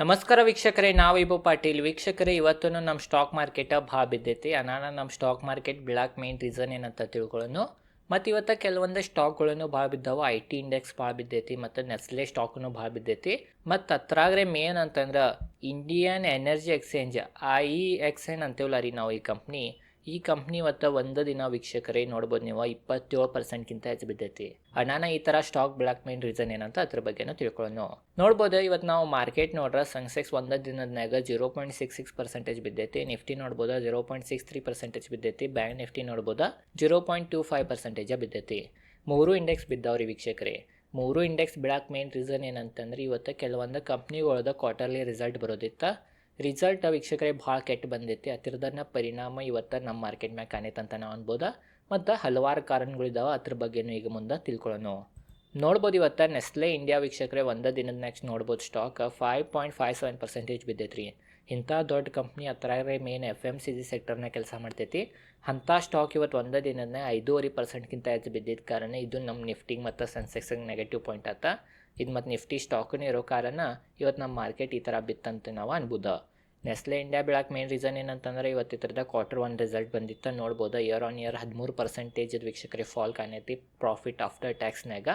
ನಮಸ್ಕಾರ ವೀಕ್ಷಕರೇ, ನಾವು ಇಬ್ಬ ಪಾಟೀಲ್. ವೀಕ್ಷಕರೇ ಇವತ್ತು ನಮ್ಮ ಸ್ಟಾಕ್ ಮಾರ್ಕೆಟ್ ಭಾಳ ಬಿದ್ದೈತಿ. ಅನಾನ ನಮ್ಮ ಸ್ಟಾಕ್ ಮಾರ್ಕೆಟ್ ಬೀಳಕ್ಕೆ ಮೇನ್ ರೀಸನ್ ಏನಂತ ತಿಳ್ಕೊಳ್ಳೋನು. ಮತ್ತು ಇವತ್ತು ಕೆಲವೊಂದು ಸ್ಟಾಕ್ಗಳನ್ನು ಭಾಳ ಬಿದ್ದಾವೆ. ಐ ಟಿ ಇಂಡೆಕ್ಸ್ ಭಾಳ ಬಿದ್ದೈತಿ, ಮತ್ತು ನೆಸ್ಲೆ ಸ್ಟಾಕ್ನು ಭಾಳ ಬಿದ್ದೈತಿ. ಮತ್ತು ಅತ್ರಾಗ್ರೆ ಮೇನ್ ಅಂತಂದ್ರೆ Indian energy exchange I E exchange ಅಂತೀವಲ್ಲ ರೀ ನಾವು ಈ ಕಂಪ್ನಿ ಈ ಕಂಪ್ನಿ ಇವತ್ತು ಒಂದು ದಿನ ವೀಕ್ಷಕರೇ ನೋಡ್ಬೋದು ನೀವು, ಇಪ್ಪತ್ತೇಳು ಪರ್ಸೆಂಟ್ಗಿಂತ ಹೆಚ್ಚು ಬಿದ್ದೈತಿ. ಅನಾನ ಈ ಥರ ಸ್ಟಾಕ್ ಬ್ಲಾಕ್ ಮೇನ್ ರೀಸನ್ ಏನಂತ ಅದ್ರ ಬಗ್ಗೆನೂ ತಿಳ್ಕೊಳ್ಳೋಣ. ನೋಡ್ಬೋದು, ಇವತ್ತು ನಾವು ಮಾರ್ಕೆಟ್ ನೋಡ್ರೆ ಸೆನ್ಸೆಕ್ಸ್ ಒಂದು ಮ್ಯಾಗ zero point six six percentage ಬಿದ್ದೈತಿ. Nifty ನೋಡ್ಬೋದು zero point six three percentage ಬಿದ್ದೈತಿ. Bank Nifty ನೋಡ್ಬೋದು zero point two five percentage ಬಿದ್ದೈತಿ. ಮೂರು ಇಂಡೆಕ್ಸ್ ಬಿದ್ದಾವ್ರಿ ವೀಕ್ಷಕರೇ. ಮೂರು ಇಂಡೆಕ್ಸ್ ಬ್ಲಾಕ್ ಮೇನ್ ರೀಸನ್ ಏನಂತಂದ್ರೆ ಇವತ್ತು ಕೆಲವೊಂದು ಕಂಪ್ನಿಗಳದ ಕ್ವಾರ್ಟರ್ಲಿ ರಿಸಲ್ಟ್ ಬರೋದಿತ್ತ. ರಿಸಲ್ಟ್ ವೀಕ್ಷಕರೇ ಭಾಳ ಕೆಟ್ಟು ಬಂದೈತಿ. ಹತ್ತಿರದನ್ನ ಪರಿಣಾಮ ಇವತ್ತು ನಮ್ಮ ಮಾರ್ಕೆಟ್ ಮ್ಯಾಗ ಕಾಣೈತೆ ಅಂತ ನಾವು ಅನ್ಬೋದ? ಮತ್ತು ಹಲವಾರು ಕಾರಣಗಳಿದ್ದಾವೆ ಅದ್ರ ಬಗ್ಗೆನೂ ಈಗ ಮುಂದೆ ತಿಳ್ಕೊಳ್ಳೋಣ ನೋಡ್ಬೋದು ಇವತ್ತು ನೆಸ್ಲೆ ಇಂಡಿಯಾ ವೀಕ್ಷಕರೇ ಒಂದೇ ದಿನದ ನೆಕ್ಸ್ಟ್ ನೋಡ್ಬೋದು. Stock five point five seven percentage ಬಿದ್ದೈತ್ರಿ. ಇಂಥ ದೊಡ್ಡ ಕಂಪ್ನಿ ಹತ್ರ main F M C G ಸೆಕ್ಟರ್ನ ಕೆಲಸ ಮಾಡ್ತೈತಿ. ಅಂಥ ಸ್ಟಾಕ್ ಇವತ್ತು ಒಂದೇ ದಿನದ ಐದೂವರೆ ಪರ್ಸೆಂಟ್ಗಿಂತ ಹೆಚ್ಚು ಬಿದ್ದಿದ್ದ ಕಾರಣ ಇದು ನಮ್ಮ ನಿಫ್ಟಿಗೆ ಮತ್ತು ಸೆನ್ಸೆಕ್ಸಿಗೆ ನೆಗೆಟಿವ್ ಪಾಯಿಂಟ್ ಆತ. ಇದು ಮತ್ತು ನಿಫ್ಟಿ ಸ್ಟಾಕ್ನೂ ಇರೋ ಕಾರಣ ಇವತ್ತು ನಮ್ಮ ಮಾರ್ಕೆಟ್ ಈ ಥರ ಬಿತ್ತಂತ ನಾವು ಅನ್ಬೋದು? ನೆಸ್ಲೆ ಇಂಡಿಯಾ ಬೀಳಕ್ಕೆ ಮೇನ್ ರೀಸನ್ ಏನಂತಂದ್ರೆ ಇವತ್ತು ಇದ್ರದ ಕ್ವಾರ್ಟರ್ ಒನ್ ರಿಸಲ್ಟ್ ಬಂದಿತ್ತು. ನೋಡ್ಬೋದು ಇಯರ್ ಆನ್ ಇಯರ್ ಹದಿಮೂರು ಪರ್ಸೆಂಟೇಜ್ ವೀಕ್ಷಕರಿಗೆ ಫಾಲ್ ಕಾಣೈತಿ ಪ್ರಾಫಿಟ್ ಆಫ್ಟರ್ ಟ್ಯಾಕ್ಸ್ನಾಗ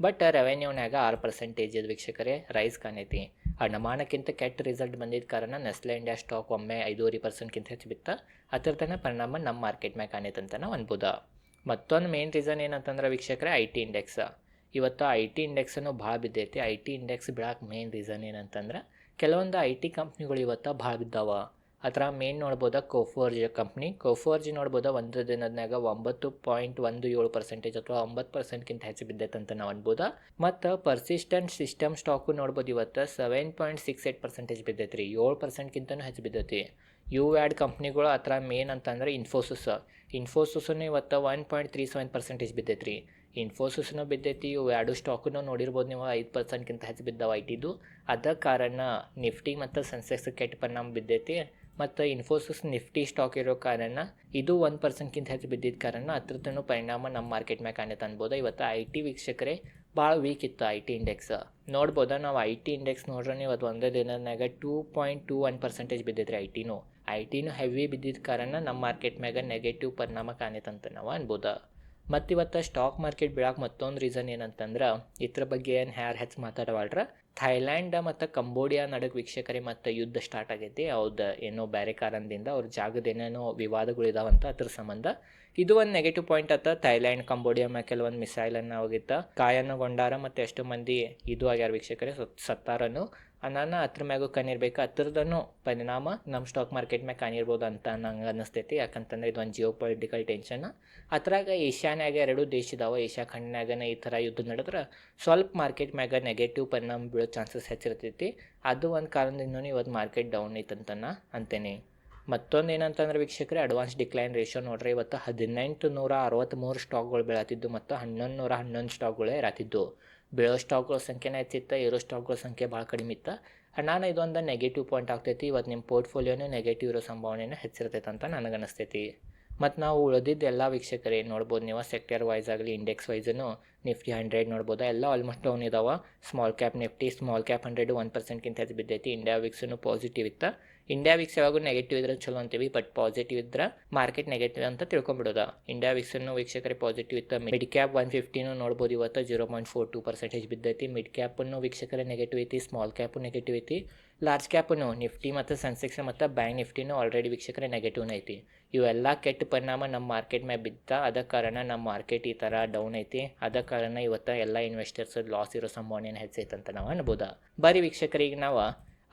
ಬಟ್ ರೆವೆನ್ಯೂನಾಗ ಆರು ಪರ್ಸೆಂಟೇಜ್ ವೀಕ್ಷಕರೇ ರೈಸ್ ಕಾಣೈತಿ. ಅನುಮಾನಕ್ಕಿಂತ ಕೆಟ್ಟ ರಿಸಲ್ಟ್ ಬಂದಿದ್ದ ಕಾರಣ ನೆಸ್ಲೆ ಇಂಡಿಯಾ ಸ್ಟಾಕ್ ಒಮ್ಮೆ ಐದೂವರೆ ಪರ್ಸೆಂಟ್ಗಿಂತ ಹೆಚ್ಚು ಬಿತ್ತ. ಅದರದನ್ನ ಪರಿಣಾಮ ನಮ್ಮ ಮಾರ್ಕೆಟ್ ಮ್ಯಾಗ ಕಾಣೈತೆ ಅಂತ ನಾವು ಅನ್ಬೋದು. ಮತ್ತೊಂದು ಮೇನ್ ರೀಸನ್ ಏನಂತಂದ್ರೆ ವೀಕ್ಷಕರೇ ಐ ಟಿ ಇಂಡೆಕ್ಸ್ ಇವತ್ತು ಐ ಟಿ ಇಂಡೆಕ್ಸನ್ನು ಭಾಳ ಬಿದ್ದೈತಿ. ಐ ಟಿ ಇಂಡೆಕ್ಸ್ ಬಿಡಕ್ಕೆ ಮೇನ್ ರೀಸನ್ ಏನಂತಂದ್ರೆ ಕೆಲವೊಂದು ಐ ಟಿ ಕಂಪ್ನಿಗಳು ಇವತ್ತು ಭಾಳ ಬಿದ್ದಾವ. ಅದರ ಮೇನ್ ನೋಡ್ಬೋದ ಕೋಫೋರ್ಜ್ ಕಂಪ್ನಿ ಕೋಫೋರ್ಜ್ ನೋಡ್ಬೋದ ಒಂದು ದಿನದಾಗ ಒಂಬತ್ತು ಪಾಯಿಂಟ್ ಒಂದು ಏಳು ಪರ್ಸೆಂಟೇಜ್ ಅಥವಾ ಒಂಬತ್ತು ಪರ್ಸೆಂಟ್ಗಿಂತ ಹೆಚ್ಚು ಬಿದ್ದೈತೆ ಅಂತ ನಾವು ಅನ್ಬೋದ. ಮತ್ತು ಪರ್ಸಿಸ್ಟೆಂಟ್ ಸಿಸ್ಟಮ್ ಸ್ಟಾಕು ನೋಡ್ಬೋದು ಇವತ್ತು seven point six eight percentage ಬಿದ್ದೈತೆ ರೀ ಏಳು ಪರ್ಸೆಂಟ್ಗಿಂತನೂ ಹೆಚ್ಚು ಬಿದ್ದೈತಿ. ಯು ಆ್ಯಡ್ ಕಂಪ್ನಿಗಳು ಆ ಥರ ಮೇನ್ ಅಂತಂದ್ರೆ ಇನ್ಫೋಸಿಸ್ ಇನ್ಫೋಸಿಸ್ನು ಇವತ್ತು one point three seven percentage ಬಿದ್ದೈತೆ ರೀ ಇನ್ಫೋಸಿಸ್ನು ಬಿದ್ದೈತಿ ಇವು ಎರಡು ಸ್ಟಾಕನ್ನು ನೋಡಿರ್ಬೋದು ನೀವು, ಐದು ಪರ್ಸೆಂಟ್ಗಿಂತ ಹೆಚ್ಚು ಬಿದ್ದಾವ ಐ ಟಿದು ಅದ ಕಾರಣ ನಿಫ್ಟಿ ಮತ್ತು ಸೆನ್ಸೆಕ್ಸ್ ಕೆಟ್ಟ ಪರಿಣಾಮ ಬಿದ್ದೈತಿ. ಮತ್ತು ಇನ್ಫೋಸಿಸ್ ನಿಫ್ಟಿ ಸ್ಟಾಕ್ ಇರೋ ಕಾರಣ ಇದು ಒಂದು ಪರ್ಸೆಂಟ್ಗಿಂತ ಹೆಚ್ಚು ಬಿದ್ದಿದ್ದ ಕಾರಣ ಅದ್ರದ್ದು ಪರಿಣಾಮ ನಮ್ಮ ಮಾರ್ಕೆಟ್ ಮ್ಯಾಗ ಕಾಣುತ್ತೆ ಅನ್ಬೋದು. ಇವತ್ತು ಐ ಟಿ ವೀಕ್ಷಕರೇ ಭಾಳ ವೀಕ್ ಇತ್ತು ಐ ಟಿ ಇಂಡೆಕ್ಸ್ ನೋಡ್ಬೋದಾ, ನಾವು ಐ ಟಿ ಇಂಡೆಕ್ಸ್ ನೋಡ್ರೆ ಇವತ್ತು ಒಂದೇ ದಿನದಾಗ two point two one percentage ಬಿದ್ದಿದ್ರಿ I ಟಿನೂ ಐ ಟಿನೂ ಹೆವಿ ಬಿದ್ದಿದ್ದ ಕಾರಣ ನಮ್ಮ ಮಾರ್ಕೆಟ್ ಮ್ಯಾಗ ನೆಗೆಟಿವ್ ಪರಿಣಾಮ ಕಾಣೈತಂತ ನಾವು ಅನ್ಬೋದು. ಮತ್ತು ಸ್ಟಾಕ್ ಮಾರ್ಕೆಟ್ ಬೀಳಕ್ಕೆ ಮತ್ತೊಂದು ರೀಸನ್ ಏನಂತಂದ್ರೆ ಇದ್ರ ಬಗ್ಗೆ ಏನು ಹ್ಯಾರ್ ಹೆಚ್ಚು ಮಾತಾಡವಲ್ರ? ಥೈಲ್ಯಾಂಡ್ ಮತ್ತು ಕಂಬೋಡಿಯಾ ನಡುವೆ ವೀಕ್ಷಕರಿ ಮತ್ತು ಯುದ್ಧ ಸ್ಟಾರ್ಟ್ ಆಗೈತಿ. ಅವ್ದು ಏನೋ ಬೇರೆ ಕಾರಣದಿಂದ ಅವ್ರ ಜಾಗದ ಏನೇನೋ ವಿವಾದಗಳಿದಾವಂತ ಅದ್ರ ಸಂಬಂಧ. ಇದು ಒಂದು ನೆಗೆಟಿವ್ ಪಾಯಿಂಟ್ ಆತ ಥೈಲ್ಯಾಂಡ್, ಕಂಬೋಡಿಯಾ ಮ್ಯಾ ಕೆಲವೊಂದು ಮಿಸೈಲನ್ನು ಹೋಗಿತ್ತ. ಕಾಯನಗೊಂಡಾರ ಮತ್ತು ಎಷ್ಟು ಮಂದಿ ಇದು ಆಗ್ಯಾರ ವೀಕ್ಷಕರೇ, ಸತ್ ಸತ್ತಾರನು. ಅನಾನ ಹತ್ರ ಮ್ಯಾಗೂ ಕಣ್ಣಿರ್ಬೇಕು. ಅದ್ರದನ್ನು ಪರಿಣಾಮ ನಮ್ಮ ಸ್ಟಾಕ್ ಮಾರ್ಕೆಟ್ ಮ್ಯಾಗ ಕಾಣಿರ್ಬೋದು ಅಂತ ನಂಗೆ ಅನ್ನಿಸ್ತೈತಿ ಯಾಕಂತಂದ್ರೆ ಇದು ಒಂದು ಜಿಯೋ ಪೊಲಿಟಿಕಲ್ ಟೆನ್ಷನ್ ಅದ್ರಾಗ ಏಷ್ಯಾನ್ಯಾಗ ಎರಡು ದೇಶ ಇದಾವೆ. ಏಷ್ಯಾ ಖಂಡ್ನಾಗನ ಈ ಥರ ಯುದ್ಧ ನಡೆದ್ರೆ ಸ್ವಲ್ಪ ಮಾರ್ಕೆಟ್ ಮ್ಯಾಗ ನೆಗೆಟಿವ್ ಪರಿಣಾಮ ಬೀಳೋ ಚಾನ್ಸಸ್ ಹೆಚ್ಚಿರ್ತೈತಿ. ಅದು ಒಂದು ಕಾರಣದಿಂದ ಇವತ್ತು ಮಾರ್ಕೆಟ್ ಡೌನ್ ಐತಂತನ ಅಂತೇನೆ. ಮತ್ತೊಂದು ಏನಂತಂದ್ರೆ ವೀಕ್ಷಕರೇ ಅಡ್ವಾನ್ಸ್ ಡಿಕ್ಲೈನ್ ರೇಷೋ ನೋಡ್ರಿ, ಇವತ್ತು ಹದಿನೆಂಟು ನೂರ ಅರವತ್ತ್ಮೂರು ಸ್ಟಾಕ್ಗಳು ಬೆಳತಿದ್ದು ಮತ್ತು ಹನ್ನೊಂದು ನೂರ ಹನ್ನೊಂದು ಸ್ಟಾಕ್ಗಳೇ ಇರತ್ತಿದ್ದು ಬೀಳೋ ಸ್ಟಾಕ್ಗಳ ಸಂಖ್ಯೆನೇ ಹೆಚ್ಚಿತ್ತು, ಇರೋ ಸ್ಟಾಕ್ಗಳ ಸಂಖ್ಯೆ ಭಾಳ ಕಡಿಮೆ ಇತ್ತು. ನಾನು ಇದೊಂದು ನೆಗೆಟಿವ್ ಪಾಯಿಂಟ್ ಆಗ್ತೈತಿ ಇವತ್ತು ನಿಮ್ಮ ಪೋರ್ಟ್ಫೋಲಿಯೋನೇ ನೆಗೆಟಿವ್ ಇರೋ ಸಂಭಾವನೆನೇ ಹೆಚ್ಚಿರ್ತೈತೆ ಅಂತ ನನಗೆ ಅನಿಸ್ತೈತಿ ಮತ್ತು ನಾವು ಉಳಿದಿದ್ದು ಎಲ್ಲ ವೀಕ್ಷಕರೇ, ನೋಡ್ಬೋದು ನೀವು ಸೆಕ್ಟರ್ ವೈಸ್ ಆಗಲಿ ಇಂಡೆಕ್ಸ್ ವೈಸನ್ನು ನಿಫ್ಟಿ ಹಂಡ್ರೆಡ್ ನೋಡ್ಬೋದು? ಎಲ್ಲ ಆಲ್ಮೋಸ್ಟ್ ಡೌನ್ ಇದಾವೆ. Small cap Nifty small cap hundred one ಪರ್ಸೆಂಟ್ಗಿಂತ ಹೆಚ್ಚು ಬಿದ್ದೈತಿ. ಇಂಡಿಯಾ ವಿಕ್ಸನ್ನು ಪಾಸಿಟಿವ್ ಇತ್ತು. ಇಂಡಿಯಾ ವಿಕ್ಸ್ ಯಾವಾಗೂ ನೆಗೆಟಿವ್ ಇದ್ರೆ ಚಲೋ ಅಂತೀವಿ ಬಟ್ ಪಾಸಿಟಿವ್ ಇದ್ರೆ ಮಾರ್ಕೆಟ್ ನೆಗೆಟಿವ್ ಅಂತ ತಿಳ್ಕೊಂಬಿಡೋದ ಇಂಡಿಯಾ ವಿಕ್ಸನ್ನು ವೀಕ್ಷಕರೇ ಪಾಸಿಟಿವ್ ಇತ್ತು. ಮಿಡ್ ಕ್ಯಾಪ್ ಒನ್ ಫಿಫ್ಟಿನೂ ನೋಡ್ಬೋದು ಇವತ್ತು zero point four two percentage ಬಿದ್ದೈತಿ. Mid ಕ್ಯಾಪನ್ನು ವೀಕ್ಷಕರೇ ನೆಗೆಟಿವ್ ಐತಿ ಸ್ಮಾಲ್ ಕ್ಯಾಪು ನೆಗೆಟಿವ್ ಐತಿ. ಲಾರ್ಜ್ ಕ್ಯಾಪನ್ನು ನಿಫ್ಟಿ ಮತ್ತು ಸೆನ್ಸೆಕ್ಸ್ ಮತ್ತು ಬ್ಯಾಂಕ್ ನಿಫ್ಟಿನೂ ಆಲ್ರೆಡಿ ವೀಕ್ಷಕರೇ ನೆಗೆಟಿವ್ನ ಐತಿ. ಇವೆಲ್ಲ ಕೆಟ್ಟ ಪರಿಣಾಮ ನಮ್ಮ ಮಾರ್ಕೆಟ್ ಮೇಲೆ ಬಿದ್ದ, ಅದ ಕಾರಣ ನಮ್ಮ ಮಾರ್ಕೆಟ್ ಈ ಥರ ಡೌನ್ ಐತಿ. ಅದ ಕಾರಣ ಇವತ್ತು ಎಲ್ಲ ಇನ್ವೆಸ್ಟರ್ಸ್ ಲಾಸ್ ಇರೋ ಸಂಭಾವನೆಯನ್ನು ಹೆಚ್ಚೈತೆ ಅಂತ ನಾವು ಅನ್ಬೋದ. ಬರೀ ವೀಕ್ಷಕರಿಗೆ ನಾವು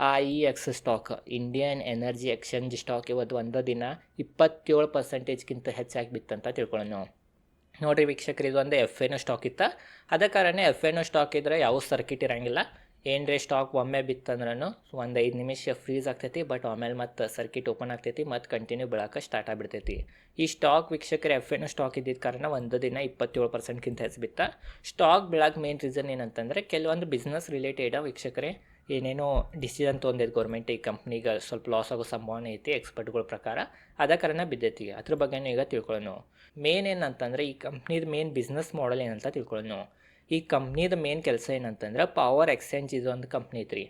ಆ E X stock Indian energy exchange stock ಇವತ್ತು ಒಂದು ದಿನ ಇಪ್ಪತ್ತೇಳು ಪರ್ಸೆಂಟೇಜ್ಗಿಂತ ಹೆಚ್ಚಾಗಿ ಬಿತ್ತಂತ ತಿಳ್ಕೊಳ್ಳೋಣ ನಾವು. ನೋಡಿರಿ ವೀಕ್ಷಕರು, ಇದೊಂದು ಎಫ್ ಎನ್ ಸ್ಟಾಕ್ ಇತ್ತು. ಅದ ಕಾರಣ ಎಫ್ ಎನ್ ಸ್ಟಾಕ್ ಇದ್ರೆ ಯಾವ ಸರ್ಕಿಟ್ ಇರಂಗಿಲ್ಲ. ಏನರೇ ಸ್ಟಾಕ್ ಒಮ್ಮೆ ಬಿತ್ತಂದ್ರೂ ಒಂದು ಐದು ನಿಮಿಷ ಫ್ರೀಸ್ ಆಗ್ತೈತಿ ಬಟ್ ಆಮೇಲೆ ಮತ್ತು ಸರ್ಕಿಟ್ ಓಪನ್ ಆಗ್ತೈತಿ, ಮತ್ತು ಕಂಟಿನ್ಯೂ ಬೆಳಕ್ಕೆ ಸ್ಟಾರ್ಟ್ ಆಗಿಬಿಡ್ತೈತಿ. ಈ ಸ್ಟಾಕ್ ವೀಕ್ಷಕರ ಎಫ್ ಎನ್ ಸ್ಟಾಕ್ ಇದ್ದಿದ್ದ ಕಾರಣ ಒಂದು ದಿನ ಇಪ್ಪತ್ತೇಳು ಪರ್ಸೆಂಟ್ಗಿಂತ ಹೆಚ್ಚು ಬಿತ್ತ ಸ್ಟಾಕ್ ಬೆಳಗ್ಗೆ ಮೇನ್ ರೀಸನ್ ಏನಂತಂದರೆ ಕೆಲವೊಂದು ಬಿಸ್ನೆಸ್ ರಿಲೇಟೆಡ್ ವೀಕ್ಷಕರೇ, ಏನೇನೋ ಡಿಸಿಷನ್ ತೊಗೊಂಡಿದ್ದು ಗೌರ್ಮೆಂಟ್ ಈ ಕಂಪ್ನಿಗೆ ಸ್ವಲ್ಪ ಲಾಸ್ ಆಗೋ ಸಂಭಾವನೆ ಐತಿ ಎಕ್ಸ್ಪರ್ಟ್ಗಳ ಪ್ರಕಾರ. ಅದ ಕಾರಣ ಬಿದ್ದೈತಿ. ಅದ್ರ ಬಗ್ಗೆನೂ ಈಗ ತಿಳ್ಕೊಳ್ಳೋಣ ಮೇನ್ ಏನಂತಂದ್ರೆ ಈ ಕಂಪ್ನಿದು ಮೇನ್ ಬಿಸ್ನೆಸ್ ಮಾಡೆಲ್ ಏನಂತ ತಿಳ್ಕೊಳ್ಳೋಣ ಈ ಕಂಪ್ನಿದು ಮೇನ್ ಕೆಲಸ ಏನಂತಂದ್ರೆ ಪವರ್ ಎಕ್ಸ್ಚೇಂಜ್ ಇದು ಒಂದು ಕಂಪ್ನಿ ಐತ್ರಿ.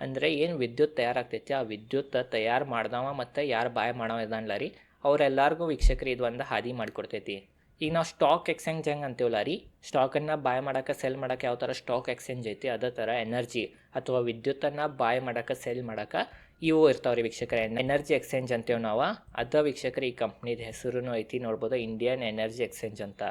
ಅಂದರೆ ಏನು ವಿದ್ಯುತ್ ತಯಾರಾಗ್ತೈತಿ, ಆ ವಿದ್ಯುತ್ ತಯಾರು ಮಾಡ್ದವ ಮತ್ತು ಯಾರು ಬಾಯ್ ಮಾಡವ ಇದಾನಲ್ಲ ರೀ. ಅವರೆಲ್ಲರಿಗೂ ವೀಕ್ಷಕರು ಇದು ಒಂದು ಹಾದಿ ಮಾಡಿಕೊಡ್ತೈತಿ. ಈಗ ನಾವು ಸ್ಟಾಕ್ ಎಕ್ಸ್ಚೇಂಜ್ ಹೆಂಗೆ ಅಂತೀವಲ್ಲ ರೀ ಸ್ಟಾಕನ್ನು ಬಾಯ್ ಮಾಡೋಕೆ ಸೆಲ್ ಮಾಡೋಕೆ ಯಾವ ಥರ ಸ್ಟಾಕ್ ಎಕ್ಸ್ಚೇಂಜ್ ಐತಿ, ಅದೇ ಥರ ಎನರ್ಜಿ ಅಥವಾ ವಿದ್ಯುತ್ತನ್ನು ಬಾಯ್ ಮಾಡೋಕೆ ಸೆಲ್ ಮಾಡೋಕೆ ಇವು ಇರ್ತಾವೆ ರೀ ವೀಕ್ಷಕರ. ಎನರ್ಜಿ ಎಕ್ಸ್ಚೇಂಜ್ ಅಂತೀವಿ ನಾವು, ಅದ ವೀಕ್ಷಕರು ಈ ಕಂಪ್ನಿದ ಹೆಸರು ಐತಿ ನೋಡ್ಬೋದು ಇಂಡಿಯನ್ ಎನರ್ಜಿ ಎಕ್ಸ್ಚೇಂಜ್ ಅಂತ.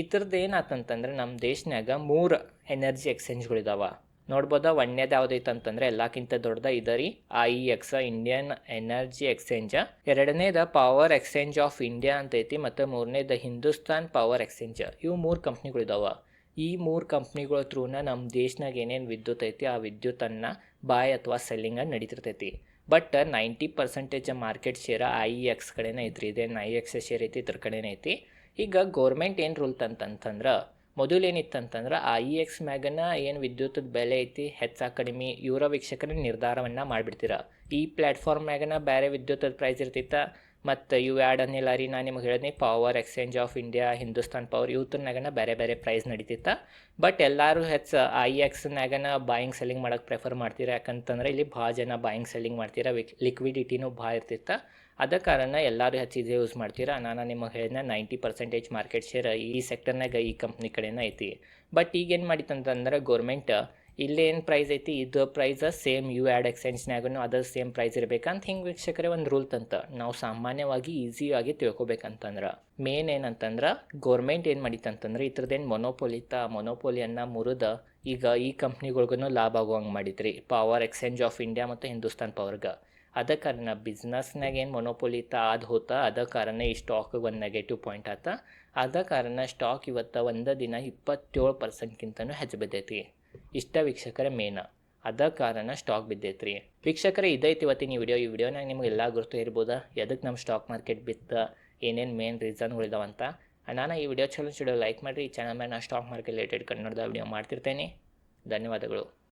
ಇದ್ರದ್ದು ಏನಾತಂತಂದ್ರೆ ನಮ್ಮ ದೇಶನಾಗ ಮೂರು ಎನರ್ಜಿ ಎಕ್ಸ್ಚೇಂಜ್ಗಳಿದಾವ ನೋಡ್ಬೋದ? ಒಂದೇದು ಯಾವ್ದೈತೆ ಅಂತಂದ್ರೆ ಎಲ್ಲಕ್ಕಿಂತ ದೊಡ್ಡದ ಇದರಿ I X Indian energy exchange ಎರಡನೇದ power exchange of India ಅಂತ ಐತಿ ಮತ್ತು ಮೂರನೇದ ಹಿಂದೂಸ್ತಾನ್ ಪವರ್ ಎಕ್ಸ್ಚೇಂಜ್ ಇವು ಮೂರು ಕಂಪ್ನಿಗಳಿದಾವ ಈ ಮೂರು ಕಂಪ್ನಿಗಳ ಥ್ರೂನ ನಮ್ಮ ದೇಶನಾಗ ಏನೇನು ವಿದ್ಯುತ್ ಐತಿ, ಆ ವಿದ್ಯುತ್ತನ್ನು ಬಾಯ್ ಅಥವಾ selling ನಡೀತಿರ್ತೈತಿ. But ninety percentage market share I X ಕಡೆನೇ ಐತ್ರಿ. ಇದೇನು ಐ ಎಕ್ಸ್ ಶೇರ್ ಐತಿ, ಇದ್ರ ಕಡೆನೇ ಐತಿ. ಈಗ ಗೌರ್ಮೆಂಟ್ ಏನು ರೂಲ್ ತಂತಂತಂದ್ರೆ ಮೊದಲು ಏನಿತ್ತಂತಂದ್ರೆ ಇ ಎಕ್ಸ್ ಮ್ಯಾಗನ ಏನು ವಿದ್ಯುತ್ತದ ಬೆಲೆ ಐತಿ ಹೆಚ್ಚ ಕಡಿಮೆ, ಇವರ ವೀಕ್ಷಕರ ನಿರ್ಧಾರವನ್ನು ಮಾಡಿಬಿಡ್ತೀರ. ಈ ಪ್ಲ್ಯಾಟ್ಫಾರ್ಮ್ ಮ್ಯಾಗನ ಬೇರೆ ವಿದ್ಯುತ್ತದ ಪ್ರೈಸ್ ಇರ್ತಿತ್ತ ಮತ್ತು ಇವು ಆ್ಯಡ್ ಅನ್ನಿಲ್ಲ ರೀ ನಾನು ನಿಮ್ಗೆ ಹೇಳಿದ್ನಿ power exchange of India Hindustan power ಇವತ್ತನಾಗನ ಬೇರೆ ಬೇರೆ ಪ್ರೈಸ್ ನಡೀತಿತ್ತ ಬಟ್ ಎಲ್ಲರೂ ಹೆಚ್ಚು ಐ ಎಕ್ಸ್ನಾಗನ ಬಾಯಿಂಗ್ ಸೆಲ್ಲಿಂಗ್ ಮಾಡೋಕ್ಕೆ ಪ್ರೆಫರ್ ಮಾಡ್ತೀರಾ, ಯಾಕಂತಂದ್ರೆ ಇಲ್ಲಿ ಭಾಳ ಜನ ಬಾಯಿಂಗ್ ಸೆಲ್ಲಿಂಗ್ ಮಾಡ್ತೀರಾ ವಿಕ್ ಲಿಕ್ವಿಡಿಟಿನೂ ಭಾಳ ಇರ್ತಿತ್ತ ಅದ ಕಾರಣ ಎಲ್ಲರೂ ಹೆಚ್ಚು ಯೂಸ್ ಮಾಡ್ತೀರಾ? ನಾನು ನಿಮಗೆ ಹೇಳಿದ ನೈಂಟಿ ಪರ್ಸೆಂಟೇಜ್ ಮಾರ್ಕೆಟ್ ಶೇರ್ ಈ ಸೆಕ್ಟರ್ನಾಗ ಈ ಕಂಪ್ನಿ ಕಡೆನೇ ಐತಿ. ಬಟ್ ಈಗೇನು ಮಾಡಿತ್ತಂತಂದ್ರೆ ಗೌರ್ಮೆಂಟ್ ಇಲ್ಲೇನು ಪ್ರೈಸ್ ಐತಿ, ಇದು ಪ್ರೈಸ ಸೇಮ್ ಯು ಆ್ಯಡ್ ಎಕ್ಸ್ಚೇಂಜ್ನಾಗೂ ಅದರ ಸೇಮ್ ಪ್ರೈಸ್ ಇರಬೇಕಂತ ಹಿಂಗೆ ವೀಕ್ಷಕರೇ ಒಂದು ರೂಲ್ ತಂತ. ನಾವು ಸಾಮಾನ್ಯವಾಗಿ ಈಸಿಯಾಗಿ ತಿಳ್ಕೊಬೇಕಂತಂದ್ರೆ ಮೇನ್ ಏನಂತಂದ್ರೆ ಗೌರ್ಮೆಂಟ್ ಏನು ಮಾಡಿತ್ತಂತಂದ್ರೆ ಇದ್ರದ್ದೇನು ಮೊನೋಪೊಲಿ ಇತ್ತ ಮೊನೋಪೊಲಿಯನ್ನು ಮುರಿದ ಈಗ ಈ ಕಂಪ್ನಿಗಳ್ಗೂ ಲಾಭ ಆಗುವಂಗೆ ಮಾಡಿದ್ರಿ ಪವರ್ ಎಕ್ಸ್ಚೇಂಜ್ ಆಫ್ ಇಂಡಿಯಾ ಮತ್ತು ಹಿಂದೂಸ್ತಾನ್ ಪವರ್ಗೆ ಅದ ಕಾರಣ ಬಿಸ್ನೆಸ್ನಾಗ ಏನು ಮೊನೋಪೊಲಿತ ಆದ ಹೋತ, ಅದ ಕಾರಣ ಈ ಸ್ಟಾಕ್ ಒಂದು ನೆಗೆಟಿವ್ ಪಾಯಿಂಟ್ ಆತ. ಅದ ಕಾರಣ ಸ್ಟಾಕ್ ಇವತ್ತು ಒಂದು ದಿನ ಇಪ್ಪತ್ತೇಳು ಪರ್ಸೆಂಟ್ಗಿಂತನೂ ಹೆಚ್ಚು ಬಿದ್ದೈತಿ ಇಷ್ಟ ವೀಕ್ಷಕರೇ ಮೇನ. ಅದ ಕಾರಣ ಸ್ಟಾಕ್ ಬಿದ್ದೈತ್ರಿ. ವೀಕ್ಷಕರೇ, ಇದೈತಿ ಇವತ್ತಿನ ಈ ವಿಡಿಯೋ. ಈ ವಿಡಿಯೋನಾಗ ನಿಮ್ಗೆ ಎಲ್ಲ ಗುರುತು ಇರ್ಬೋದು? ಎದಕ್ಕೆ ನಮ್ಮ ಸ್ಟಾಕ್ ಮಾರ್ಕೆಟ್ ಬಿತ್ತ? ಏನೇನು ಮೇನ್ ರೀಸನ್ಗಳಿದಾವಂತ ನಾನು ಈ ವಿಡಿಯೋ ಚಲೋ ಲೈಕ್ ಮಾಡಿರಿ. ಈ ಚಾನಲ್ ಮೇಲೆ ನಾನು ಸ್ಟಾಕ್ ಮಾರ್ಕೆಟ್ ರಿಲೇಟೆಡ್ ಕನ್ನಡದ ವಿಡಿಯೋ ಮಾಡ್ತಿರ್ತೇನೆ. ಧನ್ಯವಾದಗಳು.